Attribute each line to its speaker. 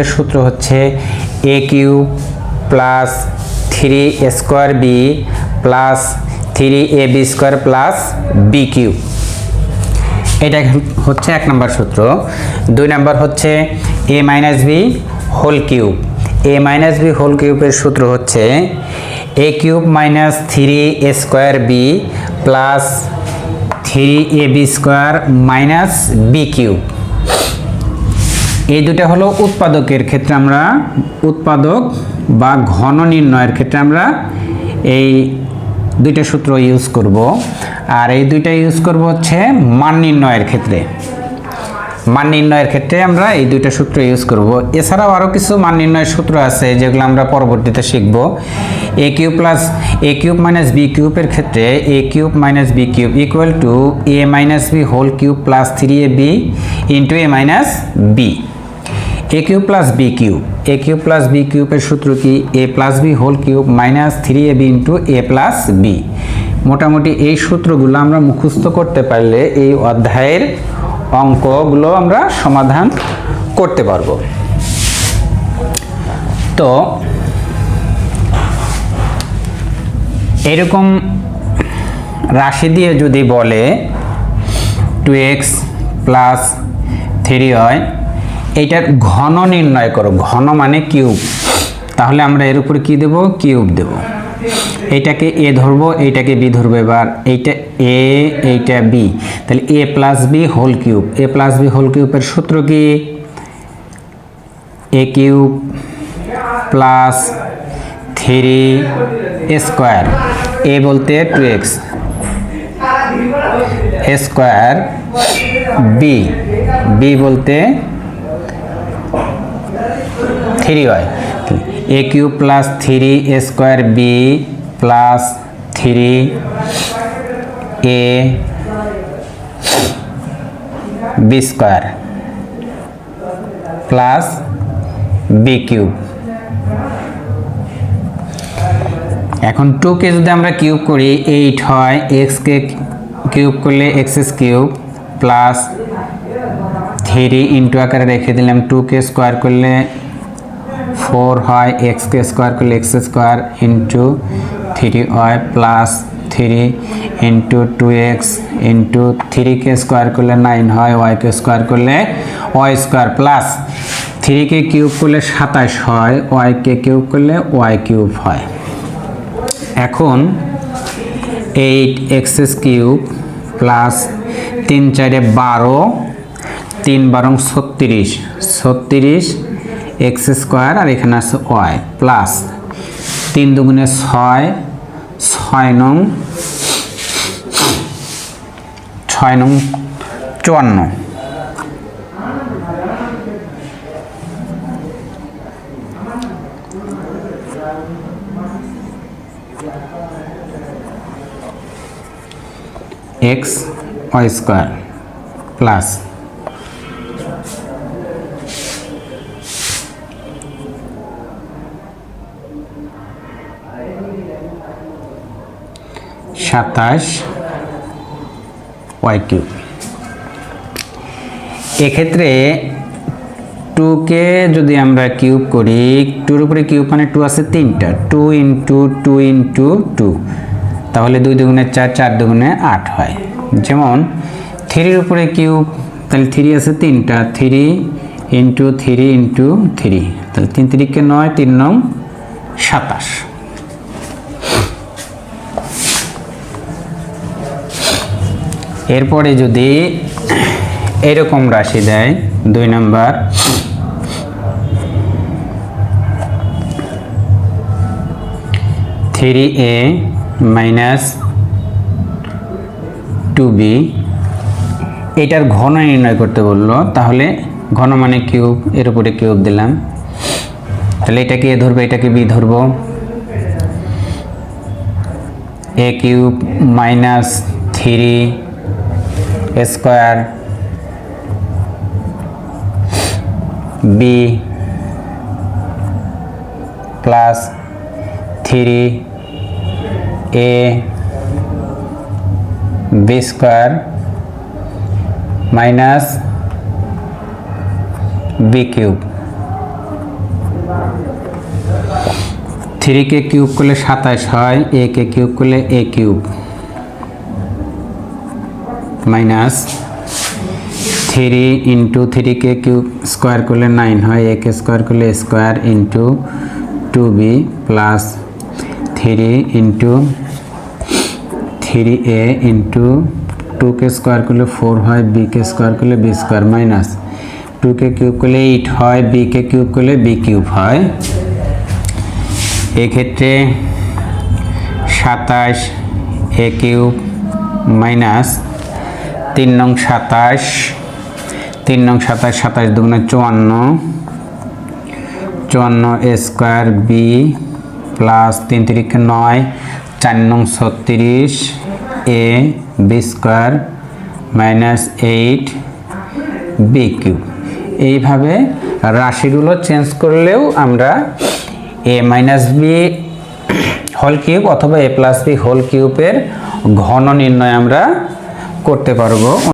Speaker 1: এর সূত্র হচ্ছে A cube plus three square B plus three A B square plus B cube এটা হচ্ছে এক নম্বর সূত্র। দুই নম্বর হচ্ছে A minus B whole cube. A minus B whole কিউবের সূত্র হচ্ছে A cube minus three A square B plus three A B square minus B cube. এই দুটো হলো উৎপাদকের ক্ষেত্রে আমরা উৎপাদক বা ঘন নির্ণয়ের ক্ষেত্রে আমরা এই দুইটা সূত্র ইউজ করব। আর এই দুইটা ইউজ করব হচ্ছে মান নির্ণয়ের ক্ষেত্রে। মান নির্ণয়ের ক্ষেত্রে আমরা এই দুইটা সূত্র ইউজ করব। এছাড়াও আরও কিছু মান নির্ণয়ের সূত্র আছে যেগুলো আমরা পরবর্তীতে শিখব। A cube plus A cube minus B কিউবের ক্ষেত্রে A cube minus B cube equal to A minus B whole cube plus three A B into A minus B A cube plus B cube A cube plus B কিউবের সূত্র কি? A plus B whole cube minus three A B into A plus B মোটামুটি এই সূত্রগুলো আমরা মুখস্থ করতে পারলে এই অধ্যায়ের অঙ্কগুলো আমরা সমাধান করতে পারব। তো এরকম রাশি দিয়ে যদি বলে টু এক্স প্লাস থ্রি হয় এইটার ঘন নির্ণয় করো। ঘন মানে কিউব। তাহলে আমরা এর উপরে কি দেব? কিউব দেব। এইটাকে এ ধরবো, এইটাকে বি ধরবো এবার। এইটা এ, এইটা বি। তাহলে A plus B whole cube. A plus B whole কিউবের সূত্র কি? A cube plus three square. A বলতে two X square B. B বলতে থ্রি হয়। A cube plus three A square B plus three A B square plus B cube. এখন টুকে যদি আমরা কিউব করি, এইট হয়, এক্সকে কিউব করলে X S cube plus three into আকারে রেখে দিলাম, টুকে স্কোয়ার করলে ফোর হয় এক্সকে স্কোয়ার করলে X square into three Y plus three into two X into থ্রিকে square করলে নাইন হয় ওয়াইকে স্কোয়ার করলে ওয়াই স্কোয়ার প্লাস থ্রিকে কিউব করলে সাতাশ হয় ওয়াইকে কিউব করলে ওয়াই কিউব হয়। এখন এইট এক্সেস কিউব প্লাস তিন চারে বারো, তিন বারং ছত্রিশ ছত্রিশ এক্স স্কোয়ার আর এখানে আছে ওয়াই প্লাস তিন দুগুণে ছয় ছয় নং ছয় নং চুয়ান্ন। এক্স ওয়াই স্কোয়ার প্লাস সাতাশ ওয়াই কিউব এক্ষেত্রে টুকে যদি আমরা কিউব করি টুর উপরে কিউব মানে টু আছে তিনটা। Two into two into two তাহলে দুই দুগুণে চার চার দুগুণে আট হয়। যেমন থ্রির উপরে কিউব তাহলে থ্রি আছে তিনটা। Three into three into three তাহলে তিন তিরিকে নয়, তিন নং সাতাশ। এরপরে যদি এরকম রাশি দেয়, দুই number three a minus two b এটার ঘন নির্ণয় করতে বলল, তাহলে ঘন মানে কিউব, এর উপরে কিউব দিলাম। তাহলে এটাকে এ ধরবে, এটাকে বি ধরবো। A cube minus three square b plus three a b square minus b cube. Three K cube করলে সাতাশ হয়, এ কে কিউব করলে a cube. Minus three into three K cube square করলে নাইন হয় এ কে square করলে square into two b plus three into three a into two K square করলে ফোর হয় বি কে স্কোয়ার করলে বি স্কোয়ার মাইনাস টু কে cube করলে এইট হয় বি কে কিউব করলে বি কিউব হয়। এক্ষেত্রে সাতাশ এ কিউব মাইনাস তিন নং সাতাশ, তিন নং সাতাশ সাতাশ দুগুণে চুয়ান্ন চুয়ান্ন এ স্কোয়ার বি প্লাস তিন তিরিকে নয়, চার নং ছত্রিশ a b square minus eight b cube. এইভাবে রাশিগুলো চেঞ্জ করলেও আমরা a minus b whole cube অথবা এ প্লাস বি হোল কিউবের ঘন নির্ণয় আমরা করতে পারব।